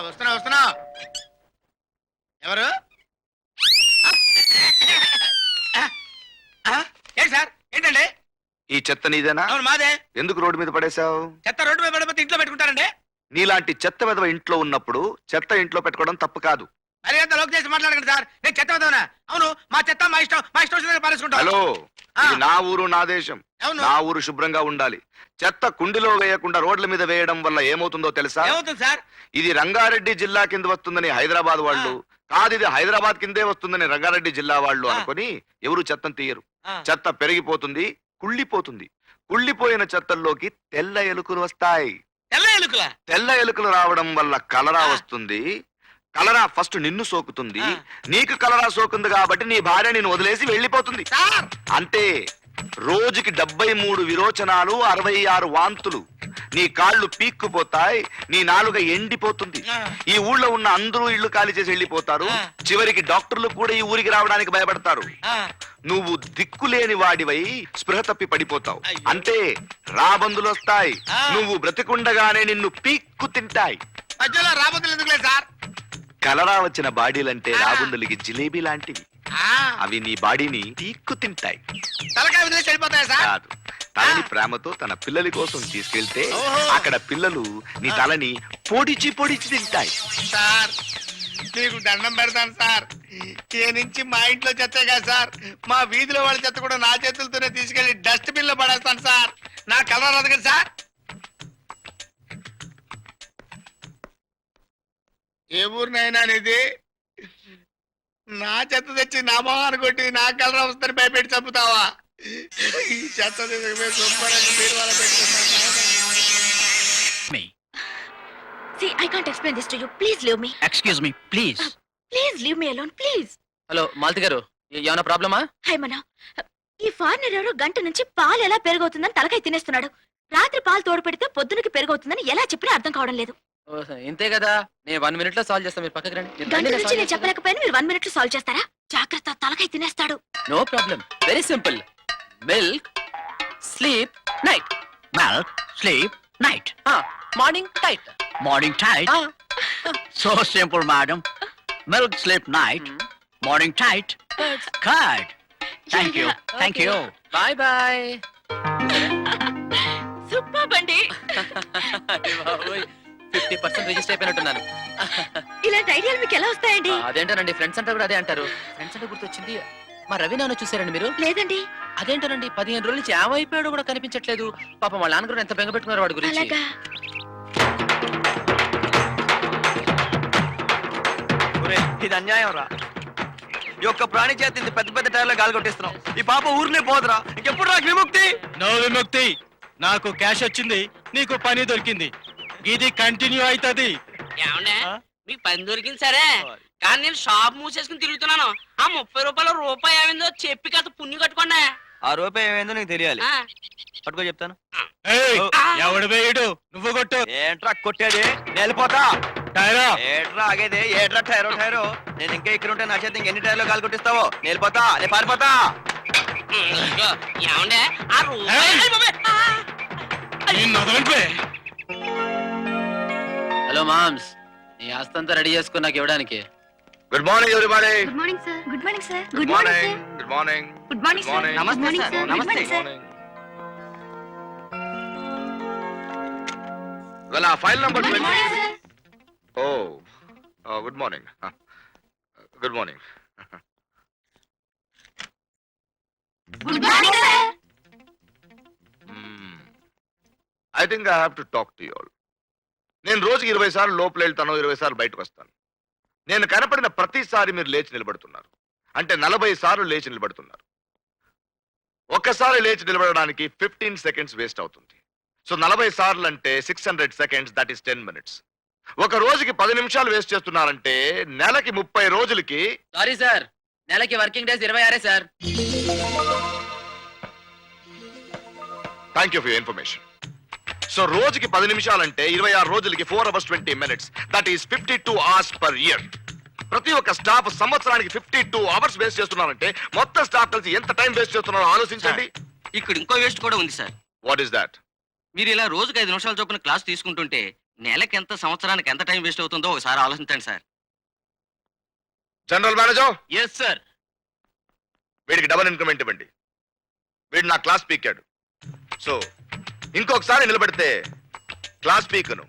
వస్తున్నా వస్తున్నా. ఎవరు? ఏంటి సార్? ఏంటండి? ఈ చెత్త నీదేనా? అవును మాదే. ఎందుకు రోడ్డు మీద పడేశావు? చెత్త రోడ్డు మీద పడిపోతే ఇంట్లో పెట్టుకుంటారండి. నీలాంటి చెత్త విధవ ఇంట్లో ఉన్నప్పుడు చెత్త ఇంట్లో పెట్టుకోవడం తప్పు కాదు. ఎంత లోక్ చేసి మాట్లాడకండి సార్? నేను చెత్త వదవనా అవును మా చెత్త మా ఇష్టం మా ఇష్టం వచ్చిన పారేసుకుంటాం. హలో. ఇది నా ఊరు నా దేశం. అవును. నా ఊరు శుభ్రంగా ఉండాలి. చెత్త కుండిలో వేయకుండా రోడ్ల మీద వేయడం వల్ల ఏమవుతుందో తెలుసా? ఏమవుతుంది సార్? ఇది రంగారెడ్డి జిల్లా కింద వస్తుందని హైదరాబాద్ వాళ్ళు. కాదు ఇది హైదరాబాద్ కిందే వస్తుందని రంగారెడ్డి జిల్లా వాళ్ళు ఆ. అనుకొని ఎవరు చెత్తను తీయరు. ఆ. చెత్త పెరిగిపోతుంది కుళ్ళిపోతుంది. కుళ్ళిపోయిన చెత్తల్లోకి తెల్ల ఎలుకలు వస్తాయి. తెల్ల ఎలుకలా? తెల్ల ఎలుకలు రావడం వల్ల కలరా ఆ. వస్తుంది. కలరా ఫస్ట్ నిన్ను సోకుతుంది. నీకు కలరా సోకుంది కాబట్టి నీ భార్య నిన్ను వదిలేసి వెళ్ళిపోతుంది. అంతే రోజుకి డెబ్బై మూడు విరోచనాలు అరవై ఆరు వాంతులు. నీ కాళ్ళు పీక్కుపోతాయి నీ నాలుక ఎండిపోతుంది. ఈ ఊళ్ళో ఉన్న అందరూ ఇల్లు ఖాళీ చేసి వెళ్ళిపోతారు. చివరికి డాక్టర్లు కూడా ఈ ఊరికి రావడానికి భయపడతారు. నువ్వు దిక్కులేని వాడివై స్పృహ తప్పి పడిపోతావు. అంటే రాబందులు వస్తాయి. నువ్వు బ్రతికుండగానే నిన్ను పీక్కు తింటాయి. మధ్యలో రాబోతులు ఎందుకులే సార్? కలరా వచ్చిన బాడీలంటే ఆ. రాబందులకి జిలేబీ లాంటివి. అవి నీ బాడీని పీక్కు తింటాయి. తలకాయ వదిలేసి వెళ్ళిపోతాయి సార్? కాదు. తలని. ప్రేమతో తన పిల్లల కోసం తీసుకెళ్తే. అక్కడ పిల్లలు నీ. తలని పొడిచి పొడిచి తింటాయి. సార్ మీకు దండం పెడతాను సార్. ఏ నుంచి మా ఇంట్లో చెత్తే కదా సార్? మా వీధిలో వాళ్ళ చెత్త కూడా నా చేతులతోనే తీసుకెళ్ళి డస్ట్ బిన్లో పడేస్తాను సార్. నా కలర్ రాదు కదా సార్. ఏ ఊరినైనా ఇది నా చెత్త తెచ్చి నా మొహాన్ని కొట్టి నా కలర్ వస్తుంది భయపెట్టి చంపుతావా ఈ చెత్త తీసుకుపోయి శుభ్రంగా బీరువాలో పెట్టుకుంటాను. me. See, I can't explain this to you. Please leave me. Excuse me, please. Please leave me alone, please. Hello Malathi garu ఏ- ఏమైనా ప్రాబ్లమా హాయ్ మన ఈ ఫారినర్ ఎవరో గంట నుంచి పాలు ఎలా పెరుగవుతుందని తలకాయ తినేస్తున్నాడు రాత్రి పాలు తోడు పెడితే పొద్దునకి పెరుగవుతుందని ఎలా చెప్పినా అర్థం కావడం లేదు ఓ, ఇంతే కదా నేను వన్ మినిట్లో సాల్వ్ చేస్తాను మీరు పక్కకి రండి మీరు గంట నుంచి solve నేను చెప్పలేకపోయినా మీరు వన్ మినిట్లో సాల్వ్ చేస్తారా జాగ్రత్త తలకాయ తినేస్తాడు. No problem very simple milk sleep night Milk, sleep, night. Morning tight Morning tight. So simple, madam. Milk, sleep, night. Morning tight. Card. Thank you. Thank you. Bye bye super బండి fifty percent register అయిపోయినట్టున్నాను. ఇలాంటి ఐడియాలు మీకు ఎలా వస్తాయండి? అదేంటోనండి friends అంటే కూడా అదే అంటారు. ఫ్రెండ్స్ అంటే గుర్తొచ్చింది మా రవి నాన్న చూసారండి మీరు? లేదండి. అదేంటోనండి పదిహేను రోజుల నుంచి ఏమైపోయాడో కూడా కనిపించట్లేదు. పాపం వాళ్ళ నాన్నగారు ఎంత బెంగ పెట్టుకున్నారు వాడి గురించి. అలాగా. ఇది అన్యాయం రా. ఈ ఒక్క ప్రాణి చేతి ఇంత పెద్ద పెద్ద టైర్లో గాలి కొట్టిస్తున్నాం ఈ పాప ఊరినే పోదురా. ఇంకెప్పుడు నాకు విముక్తి? నో విముక్తి. నాకు క్యాష్ వచ్చింది నీకు పని దొరికింది. ఇది కంటిన్యూ అవుతుంది. ఏమండే? మీకు పని దొరికింది సరే. కానీ నేను షాప్ మూసేసుకుని తిరుగుతున్నాను. ఆ ముప్పై రూపాయల రూపాయి ఏమైందో చెప్పి కాస్త పుణ్యం కట్టుకోండి. ఆ రూపాయి ఏమైందో నీకు తెలియాలి. ఆ, పట్టుకో చెప్తాను. ఎవడు వేయడు? నువ్వు కొట్టు. ఏంట్రా కొట్టేది? వెళ్ళిపోతా టైరా. ఏట్రా ఆగేది? ఏట్రా టైరో టైరో? నేను ఇంకా ఇక్కడ ఉంటే నా చేతి ఇంకెన్ని టైర్లో గాలి కొట్టిస్తావో? వెళ్ళిపోతా నేను పారిపోతా. ఏమండే? ఆ రూపాయి ఏయ్! అయ్ బాబోయ్, ఆ! నిన్ను వదలంటే. మామ్స్. నీ ఆస్తంతా రెడీ చేసుకుని నాకు ఇవ్వడానికి. Good morning everybody good morning sir good morning sir good morning good morning good morning Good morning. Namaste morning, sir sir. Namaste Good morning, well uh file number oh good morning good morning good morning sir I think I have to talk to all నేను రోజుకి ఇరవై సార్లు లోపల వెళ్తాను ఇరవై సార్లు బయటకు వస్తాను నేను కనపడిన ప్రతిసారి మీరు లేచి నిలబడుతున్నారు. అంటే నలభై సార్లు లేచి నిలబడుతున్నారు. ఒక్కసారి లేచి నిలబడడానికి ఫిఫ్టీన్ సెకండ్స్ వేస్ట్ అవుతుంది. సో నలభై సార్లు అంటే six hundred seconds that is ten minutes. ఒక రోజుకి పది నిమిషాలు వేస్ట్ చేస్తున్నారంటే నెలకి ముప్పై రోజులకి సారీ సార్ నెలకి వర్కింగ్ డేస్ ఇరవై ఆరే sir. Thank you for information so రోజుకి పది నిమిషాలంటే ఇరవై ఆరు రోజులకి four hours twenty minutes. That is fifty two hours per year ప్రతి ఒక్క స్టాఫ్ సంవత్సరానికి ఫిఫ్టీ టూ అవర్స్ వేస్ట్ చేస్తున్నారంటే మొత్తం స్టాఫ్ కలిసి ఎంత టైం వేస్ట్ చేస్తున్నారో ఆలోచించండి. ఇక్కడ ఇంకో వేస్ట్ కూడా ఉంది సార్. వాట్ ఈస్ దాట్ మీరు ఇలా రోజుకి ఐదు నిమిషాల చొప్పున క్లాస్ తీసుకుంటుంటే నెలకి ఎంత సంవత్సరానికి ఎంత టైం వేస్ట్ అవుతుందో ఒకసారి ఆలోచించండి sir. General manager yes sir వీడికి డబుల్ ఇంక్రిమెంట్ ఇవ్వండి. వీడు నా క్లాస్ పీకాడు సో ఇంకొకసారి నిలబెడితే క్లాస్ పీకను.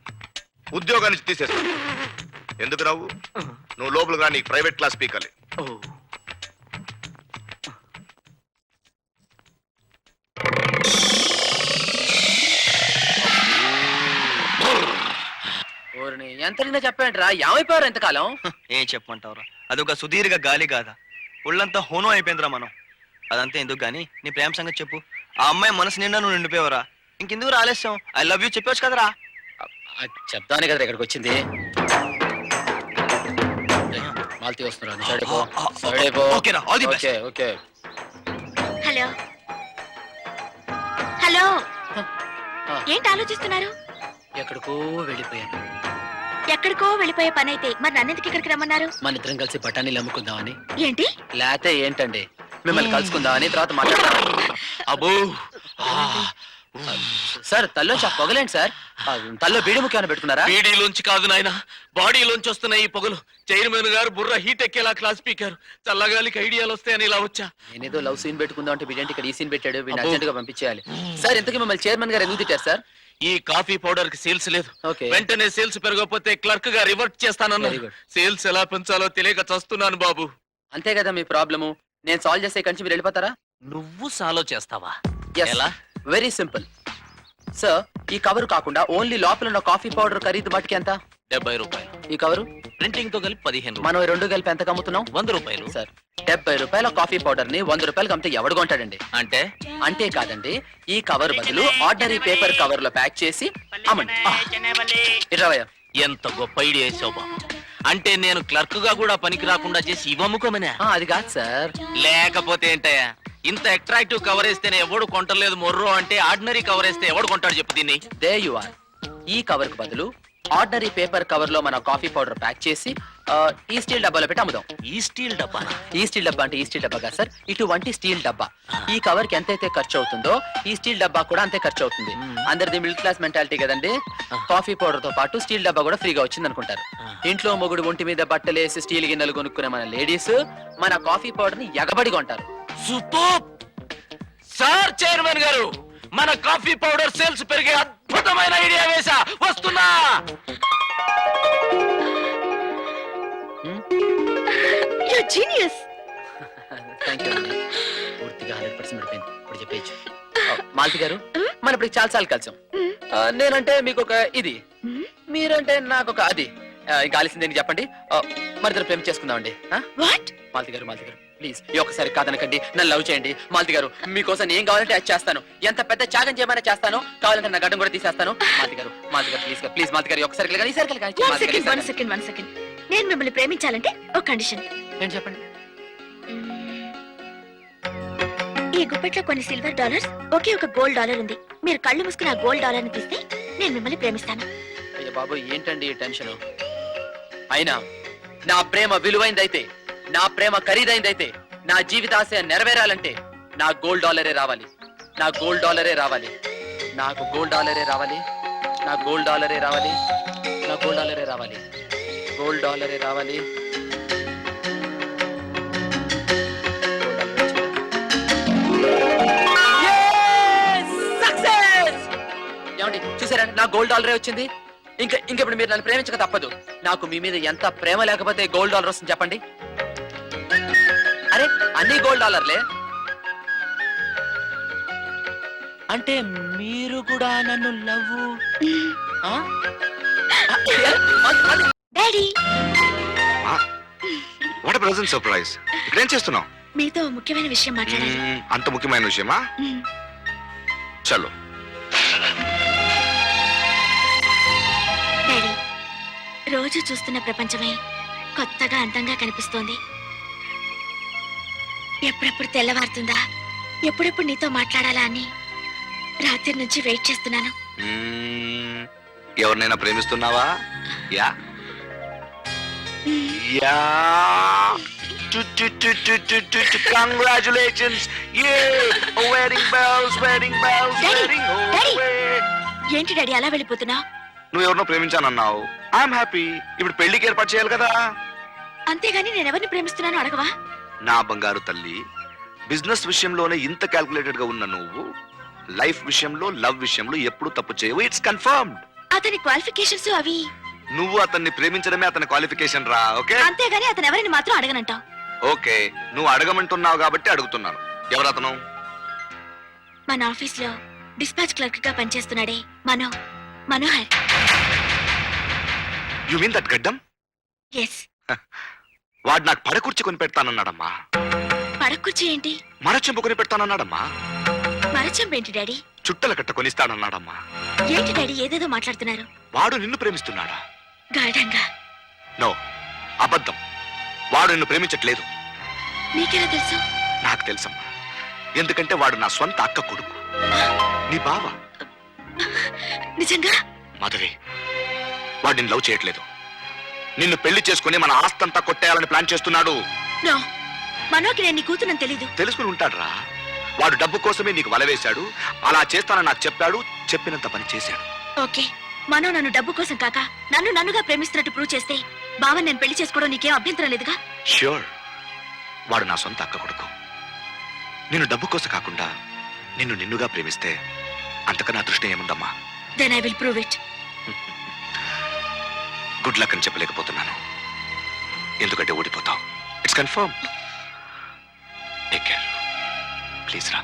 ఉద్యోగం నుంచి తీసేస్తాను ఎందుకు రావు? నువ్వు లోపలికి రా నీకు ప్రైవేట్ క్లాస్ పీకాలి. ఓరిని ఎంత చెప్పండి రా ఏమైపోయారు ఎంతకాలం ఏం చెప్పమంటావురా? అదొక సుదీర్ఘ గాలి కాదా ఒళ్ళంతా హోనం అయిపోయిందిరా మనం. అదంతా ఎందుకు గాని? నీ ప్రేమ సంగతి చెప్పు. ఆ అమ్మాయి మనసు నిండా నువ్వు నిండిపోయావరా. ఇంకెందుకు ఆలస్యం ఐ లవ్ యూ చెప్పొచ్చు కదరా. చెప్తాను కదా ఇక్కడికి వచ్చింది. మాల్తీ ఓకేరా all the best okay okay hello. Hello. ఏంటి ఆలోచిస్తున్నారు? ఎక్కడికో వెళ్ళిపోయాను. ఎక్కడికో వెళ్ళిపోయే పని అయితే మరి నన్నెందుకు ఇక్కడికి రమ్మన్నారు? మన ఇద్దరం కలిసి బఠానీలు అమ్ముకుందామని. ఏంటి? లేతే ఏంటండి? మిమ్మల్ని కలుసుకుందామని తర్వాత మాట్లాడతాను. అబ్బో. సార్ తల్లో పొగలేండి సార్? ఆ, తల్లో బీడి ముఖ్యమైన పెట్టుకున్నారా? బీడీలోంచి కాదు నాయన బాడీలోంచి వస్తున్న ఈ పొగలు. చైర్మన్ గారు బుర్ర హీట్ ఎక్కేలా క్లాస్ స్పీకర్. చల్లగాలికి ఐడియాలు వస్తాయని ఇలా వచ్చా? నేనేదో లవ్ సీన్ పెట్టుకుందాం అంటే వీడంటే ఇక్కడ ఈ సీన్ పెట్టాడు వీడిని అబ్బో. అర్జెంట్గా పంపించేయాలి. సార్ ఇంతకీ మిమ్మల్ని చైర్మన్ గారు ఎందుకు తిట్టారు సార్? ఈ కాఫీ పౌడర్కి సేల్స్ లేదు. ఓకే. వెంటనే సేల్స్ పెరగకపోతే క్లర్క్గా రివర్ట్ Very చేస్తానన్నారు good. సేల్స్ ఎలా పెంచాలో తెలియక చస్తున్నాను బాబు. అంతే కదా మీ ప్రాబ్లము. నేను సాల్వ్ చేసే కంచి మీరు వెళ్ళిపోతారా? నువ్వు సాలో చేస్తావా? ఎలా? Very simple. సార్ ఈ కవర్ కాకుండా ఓన్లీ లోపల ఉన్న కాఫీ పౌడర్ ఖరీదు మట్టుకి ఎంత? డెబ్బై రూపాయలు. ఈ కవరు? ప్రింటింగ్తో కలిపి పదిహేను రూపాయలు. మనం ఈ రెండు కలిపి ఎంత కమ్ముతున్నాం? వంద రూపాయలు. సార్ డెబ్బై రూపాయల కాఫీ పౌడర్ని వంద రూపాయలకి అమ్మితే ఎవడు కొంటాడండి? అంటే? అంతే కాదండి ఈ కవర్ బదులు ఆర్డరీ పేపర్ కవర్లో ప్యాక్ చేసి అమ్మండి. ఇరవై ఎంత గొప్ప ఐడియా బాబు. అంటే నేను క్లర్క్గా కూడా పనికి రాకుండా చేసి ఇవ్వముకోమనే అది కాదు సార్ లేకపోతే ఏంటయ్యా? ఇంత అట్రాక్టివ్ కవర్ వేస్తేనే ఎవడు కొంటలేదు మొర్రో అంటే ఆర్డినరీ కవర్ వేస్తే ఎవడు కొంటాడు చెప్పు దీన్ని. దే యు ఆర్ ఈ కవర్కు బదులు ఆర్డరీ పేపర్ కవర్లో మన కాఫీ పౌడర్ ప్యాక్ చేసి ఆ, ఈ స్టీల్ డబ్బాలో పెట్టి అమ్ముదాం. ఈ స్టీల్ డబ్బా? ఈ స్టీల్ డబ్బా అంటే ఈ స్టీల్ డబ్బా కాదు సార్ ఇటువంటి స్టీల్ డబ్బా. ఈ కవర్కి ఎంతైతే ఖర్చు అవుతుందో ఈ స్టీల్ డబ్బా కూడా అంతే ఖర్చు అవుతుంది. అందరిది మిడిల్ క్లాస్ మెంటాలిటీ కదండి. కాఫీ పౌడర్తో పాటు స్టీల్ డబ్బా కూడా ఫ్రీగా వచ్చింది అనుకుంటారు ఇంట్లో మొగుడు ఒంటి మీద బట్టలేసి స్టీల్ గిన్నెలు కొనుక్కునే మన లేడీస్ మన కాఫీ పౌడర్ని ఎగబడి కొంటారు. సూపర్ సార్ చైర్మన్ గారు మన కాఫీ పౌడర్ సేల్స్ పెరిగే అద్భుతమైన ఐడియా వేసా వస్తున్నా. జీనియస్ థ్యాంక్ యూ అండి పూర్తిగా హండ్రెడ్ పర్సెంట్ పడిపోయింది. ఇప్పుడు చెప్పేయచ్చు. మాలతి గారు మనం ఇప్పుడు చాలా సార్లు కలిసాం. ఆ, నేనంటే మీకు ఒక ఇది. మీరంటే నాకు ఒక అది. ఆ, ఇంకా చెప్పండి. ఆ, మరి ఇద్దరు ప్రేమ చేసుకుందామండి ఆ? వాట్ మాలతి గారు మాలతి గారు ప్లీజ్ ఈ ఒక్కసారి కాదనకండి నన్ను లవ్ చేయండి. మాలతి గారు మీకోసం ఏం కావాలంటే అది చేస్తాను. ఎంత పెద్ద త్యాగం చేయమని చేస్తాను కావాలంటే నా గడ్డం కూడా తీసేస్తాను. మాలతి గారు మాలతి గారు ప్లీజ్ ప్లీజ్ మాలతి గారు ఈ ఒక్కసారి కలిగాని ఈసారి కలిగాని one Malathi garu, second one ఈసారి సెకండ్ వన్ సెకండ్ నేను మిమ్మల్ని ప్రేమించాలంటే ఒక కండిషన్. ఏంటి చెప్పండి? ఈ గుప్పెట్లో కొన్ని సిల్వర్ డాలర్స్ ఒకే ఒక గోల్డ్ డాలర్ ఉంది. మీరు కళ్ళు మూసుకుని ఆ గోల్డ్ డాలర్ని తీస్తే నేను మిమ్మల్ని ప్రేమిస్తాను. అయ్యో బాబు ఏంటండి ఈ టెన్షన్ అయినా నా ప్రేమ విలువైందైతే నా ప్రేమ ఖరీదైందైతే నా జీవితాశయం నెరవేరాలంటే నా గోల్డ్ డాలరే రావాలి. నా గోల్డ్ డాలరే రావాలి. నాకు గోల్డ్ డాలరే రావాలి. నా గోల్డ్ డాలరే రావాలి. నా గోల్డ్ డాలరే రావాలి. గోల్డ్ డాలరే రావాలి. ఏమండి చూసారా? నా గోల్డ్ డాలరే వచ్చింది. ఇంకా ఇంకెప్పుడు మీరు నన్ను ప్రేమించక తప్పదు. నాకు మీ మీద ఎంత ప్రేమ లేకపోతే గోల్డ్ డాలర్ వస్తుంది చెప్పండి. అన్ని గోల్డ్ డాలర్లే అంటే మీరు కూడా నన్ను love daddy what present surprise ఇక్కడ ఏం చేస్తున్నావు? మీతో ముఖ్యమైన విషయం మాట్లాడాలి. అంత ముఖ్యమైన విషయమా. చలో. డాడీ రోజు చూస్తున్న ప్రపంచమే కొత్తగా అందంగా కనిపిస్తోంది. ఎప్పుడెప్పుడు తెల్లవారుతుందా? ఎప్పుడెప్పుడు నీతో మాట్లాడాలా అని రాత్రి నుంచి వెయిట్ చేస్తున్నాను. మ్మ్, ఎవరినైనా ప్రేమిస్తున్నావా? Yeah. Yeah. Congratulations Daddy, wedding bells wedding bells Daddy, wedding Daddy. ఏంటి డాడీ అలా వెళ్ళిపోతున్నా నువ్వు ఎవరినో ప్రేమించానన్నావు. ఐఎమ్ హ్యాపీ ఇప్పుడు పెళ్ళికి ఏర్పాటు చేయాలి కదా. అంతేగాని నేను ఎవరిని ప్రేమిస్తున్నానో అడగవా? నా బంగారు తల్లి బిజినెస్ విషయంలోనే ఇంత క్యాల్కులేటెడ్గా ఉన్న నువ్వు లైఫ్ విషయంలో లవ్ విషయంలో ఎప్పుడు తప్పు చేయవు. ఇట్స్ కన్ఫర్మ్డ్ అతని క్వాలిఫికేషన్స్ అవి. నువ్వు అతన్ని ప్రేమించడమే అతని క్వాలిఫికేషన్ రా ఓకే? అంతేగాని అతను ఎవరిని మాత్రం అడగనంటావు. ఓకే నువ్వు అడగమంటున్నావు కాబట్టి అడుగుతున్నాను. ఎవరు అతను? మన ఆఫీస్లో డిస్పాచ్ క్లర్క్గా పనిచేస్తున్నాడే మనో మనోహర్. యు మీన్ దట్ గడ్డం? ఎస్ వాడు నాకు పడకుర్చి కొని పెడతానన్నాడమ్మా పడకుర్చి ఏంటి? మరచెంపు కొని పెడతానన్నాడమ్మా మరచంపేంటి డాడీ? చుట్టల కట్ట కొనిస్తానన్నాడమ్మా. ఏంటి డాడీ ఏదేదో మాట్లాడుతున్నారు? వాడు నిన్ను ప్రేమిస్తున్నాడా? గాఢంగా. నో అబద్ధం. వాడు నిన్ను ప్రేమించట్లేదు. నీకెలా తెలుసు? నాకు తెలుసమ్మా. ఎందుకంటే వాడు నా స్వంత అక్క కొడుకు. నీ బావ. నిజంగా? మాధవి వాడు నిన్ను లవ్ చేయట్లేదు. నిన్ను పెళ్ళి చేసుకుని మన ఆస్తంతా కొట్టేయాలని ప్లాన్ చేస్తున్నాడు. నో మనోకి నేను నీ కూతురని తెలీదు. తెలుసుకుని ఉంటాడురా. వాడు డబ్బు కోసమే నీకు వలవేశాడు అలా చేస్తానని నాకు చెప్పాడు. చెప్పినంత పని చేశాడు. ఓకే మనో నన్ను డబ్బు కోసం కాక నన్ను నన్నుగా ప్రేమిస్తున్నట్టు ప్రూవ్ చేస్తే బావ నేను పెళ్ళి చేసుకోవడం నీకేం అభ్యంతరం లేదుగా? ష్యూర్ వాడు నా సొంత అక్క కొడుకు. నిన్ను డబ్బు కోసం కాకుండా నిన్ను నిన్నుగా ప్రేమిస్తే అంతకన్నా అదృష్టం ఏముందమ్మా? Then I will prove it good luck అని చెప్పలేకపోతున్నాను. ఎందుకంటే ఓడిపోతావు it's confirm take care please రా.